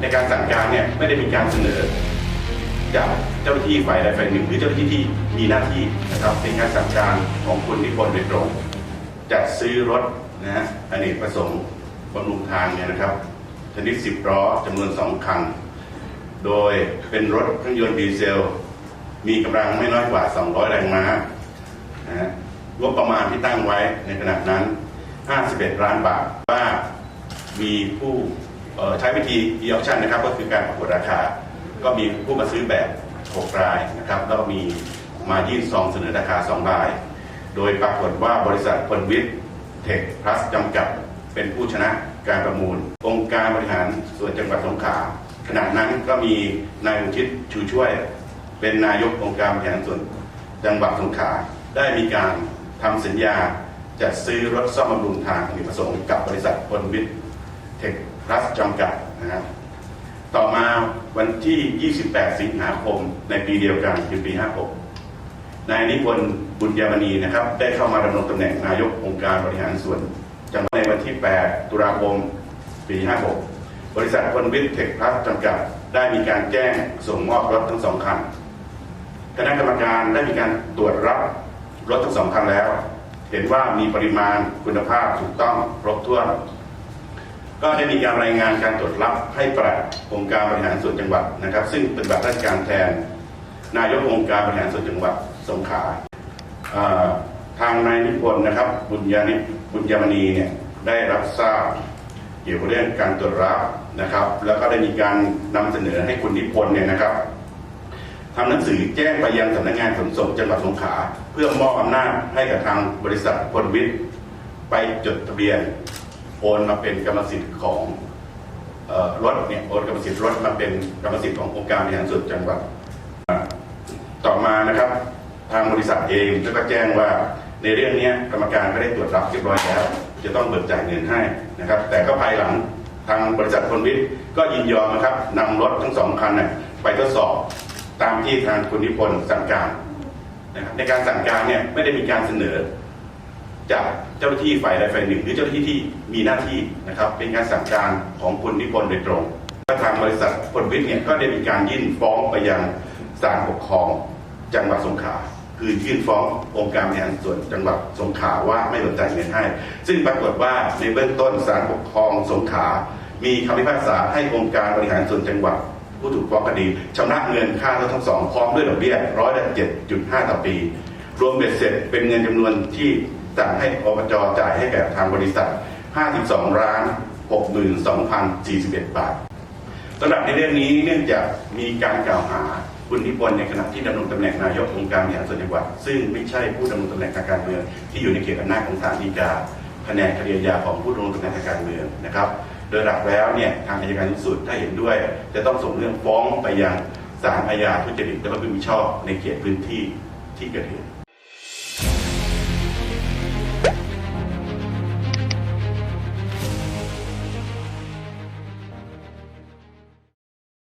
ในการสั่งการเนี่ยไม่ได้มีการเสนอ จากเจ้าหน้าที่ฝ่ายใดฝ่ายหนึ่งหรือเจ้าหน้าที่ที่มีหน้าที่นะครับเป็นการสั่งการของคุณนิพนธ์โดยตรงจัดซื้อรถนะฮะอเนกประสงค์บำรุงทางเนี่ยนะครับชนิด 10ล้อจำนวน 2 คัน โดยเป็นรถเครื่องยนต์ดีเซล มีกำลังไม่น้อยกว่า 200 แรงม้านะฮะงบประมาณที่ตั้งไว้ในขณะนั้น 51 ล้านบาทว่ามีผู้ ใช้วิธี e-auction นะครับก็คือการประกวดราคา ก็มีผู้มาซื้อแบบ 6 รายนะครับแล้วก็มีมายื่นซองเสนอราคา 2 ราย โดยปรากฏว่าบริษัทพลวิทย์เทคพลัสจำกัดเป็นผู้ชนะการประมูล องค์การบริหารส่วนจังหวัดสงขลาขณะนั้นก็มีนายอุทิศชูช่วย เป็นนายกองค์การบริหารส่วนจังหวัดสงขลาได้มีการทำสัญญาจัดซื้อรถซ่อมบำรุงทางอเนกประสงค์กับบริษัทพลวิทย์เทค พลัสจำกัดนะครับต่อมาวันที่ 28 สิงหาคมในปีเดียวกันคือปี 56 นายนิพนธ์บุญยามณีนะครับ ได้เข้ามาดำรงตำแหน่งนายกองค์การบริหารส่วนจังหวัดในวันที่ 8 ตุลาคม ปี 56 บริษัทพลวิทย์เทคพลัสจำกัด ได้มีการแจ้งส่งมอบรถทั้งสองคัน คณะกรรมการได้มีการตรวจรับรถทั้งสองคันแล้ว เห็นว่ามีปริมาณคุณภาพถูกต้องครบถ้วน ก็ได้มีการรายงานการตรวจรับให้ปลัดองค์การบริหารส่วนจังหวัดนะครับ ซึ่งเป็นบัตรราชการแทน นายกองค์การบริหารส่วนจังหวัดสงขลาทางนายนิพนธ์นะครับ บุญญานิบุญยามณีเนี่ยได้รับทราบเกี่ยวกับเรื่องการตรวจรับนะครับ แล้วก็ได้มีการนำเสนอให้คุณนิพนธ์เนี่ยนะครับทำหนังสือแจ้งไปยังสำนักงานขนส่งจังหวัดสงขลาเพื่อมอบอำนาจให้กับทางบริษัทพลวิทย์ไปจดทะเบียน โอนมาเป็นกรรมสิทธิ์ของรถเนี่ยโอนกรรมสิทธิ์รถมาเป็นกรรมสิทธิ์ขององค์การบริหารส่วนจังหวัดต่อมานะครับ ทางบริษัทเองก็แจ้งว่าในเรื่องนี้กรรมการก็ได้ตรวจรับเรียบร้อยแล้ว จะต้องเบิกจ่ายเงินให้นะครับ แต่ก็ภายหลังทางบริษัทพลวิทย์ก็ยินยอมนะครับนำรถทั้งสองคันเนี่ยไปทดสอบตามที่ทางคุณนิพนธ์สั่งการนะครับในการสั่งการเนี่ยไม่ได้มีการเสนอ จากเจ้าหน้าที่ฝ่ายใดฝ่ายหนึ่ง หรือเจ้าหน้าที่ที่มีหน้าที่นะครับ เป็นการสั่งการของคุณนิพนธ์โดยตรงและทางบริษัทพลวิทย์เนี่ยก็ได้มีการยื่นฟ้องไปยังศาลปกครองจังหวัดสงขลาคือยื่นฟ้ององค์การบริหารส่วนจังหวัดสงขลาว่าไม่สนใจายเงินให้ ซึ่งปรากฏว่าในเบื้องต้นศาลปกครองสงขลามีคำพิพากษาให้องค์การบริหารส่วนจังหวัด ผู้ถูกฟ้องคดีชำระเงินค่ารถทั้งสองพร้อมด้วยดอกเบี้ยร้อยละเจ็ดจุดห้าต่อปี รวมเบ็ดเสร็จเป็นเงินจำนวนที่ สั่งให้อบจจ่ายให้แก่ทางบริษัท 52ล้าน62,041 บาทสำหรับในเรื่องนี้เนื่องจากมีการกล่าวหาคุณนิพนธ์ในขณะที่ดำรงตำแหน่งนายกองค์การบริหารส่วนจังหวัด ซึ่งไม่ใช่ผู้ดำรงตำแหน่งทางการเมืองที่อยู่ในเขตอำนาจของศาลฎีกาแผนกคดีอาญาของผู้ดำรงตำแหน่งทางการเมืองนะครับ โดยหลักแล้วเนี่ยทางอัยการสูงสุดถ้าเห็นด้วย จะต้องส่งเรื่องฟ้องไปยังศาลอาญาทุจริตและประพฤติมิชอบในเขตพื้นที่ที่เกิดเหตุ